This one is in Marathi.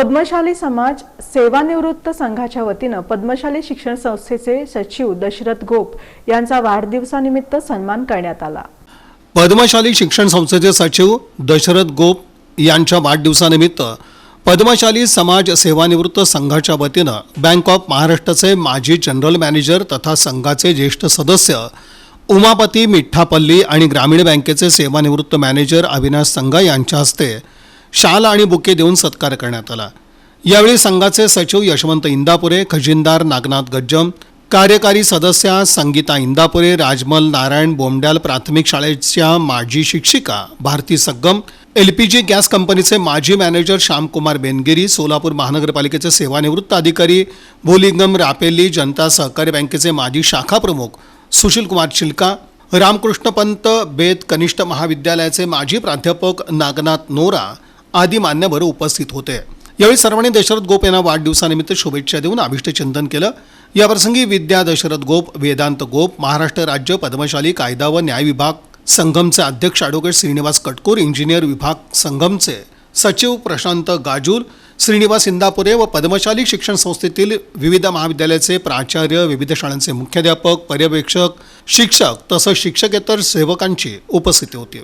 पद्मशाली समाज सेवानिवृत्त संघाच्या वतीनं पद्मशाली शिक्षण संस्थेचे सचिव दशरथ गोप यांचा वाढदिवसानिमित्त सन्मान करण्यात आला. पद्मशाली शिक्षण संस्थेचे सचिव दशरथ गोप यांच्या वाढदिवसानिमित्त पद्मशाली समाज सेवानिवृत्त संघाच्या वतीनं बँक ऑफ महाराष्ट्राचे माजी जनरल मॅनेजर तथा संघाचे ज्येष्ठ सदस्य उमापती मिठ्ठापल्ली आणि ग्रामीण बँकेचे सेवानिवृत्त मॅनेजर अविनाश संघा यांच्या हस्ते शाल आणि बुके देऊन सत्कार करण्यात आला. यावेळी संघाचे सचिव यशवंत इंदापुरे खजिनदार नागनाथ गज्जम कार्यकारी सदस्या संगीता इंदापुरे राजमल नारायण बोमड्याल प्राथमिक शाळेच्या माजी शिक्षिका Bharati Saggam L P G gas कंपनीचे माजी मॅनेजर श्यामकुमार बेनगिरी सोलापूर महानगरपालिकेचे सेवानिवृत्त अधिकारी भोलिंगम रापेली जनता सहकारी बँकेचे माजी शाखा प्रमुख सुशील कुमार शिल्का रामकृष्ण पंत बेत कनिष्ठ महाविद्यालयाचे माजी प्राध्यापक नागनाथ नोरा आदी मान्यवर उपस्थित होते. यावेळी सर्वांनी दशरथ गोप यांना वाढदिवसानिमित्त शुभेच्छा देऊन अभिष्टचिंतन केलं. याप्रसंगी विद्या दशरथ गोप वेदांत गोप महाराष्ट्र राज्य पद्मशाली कायदा व न्याय विभाग संघमचे अध्यक्ष ॲडव्होकेट श्रीनिवास कटकोर इंजिनियर विभाग संघमचे सचिव प्रशांत गाजूर श्रीनिवास इंदापुरे व पद्मशाली शिक्षण संस्थेतील विविध महाविद्यालयाचे प्राचार्य विविध शाळांचे मुख्याध्यापक पर्यवेक्षक शिक्षक तसंच शिक्षकेतर सेवकांची उपस्थिती होती.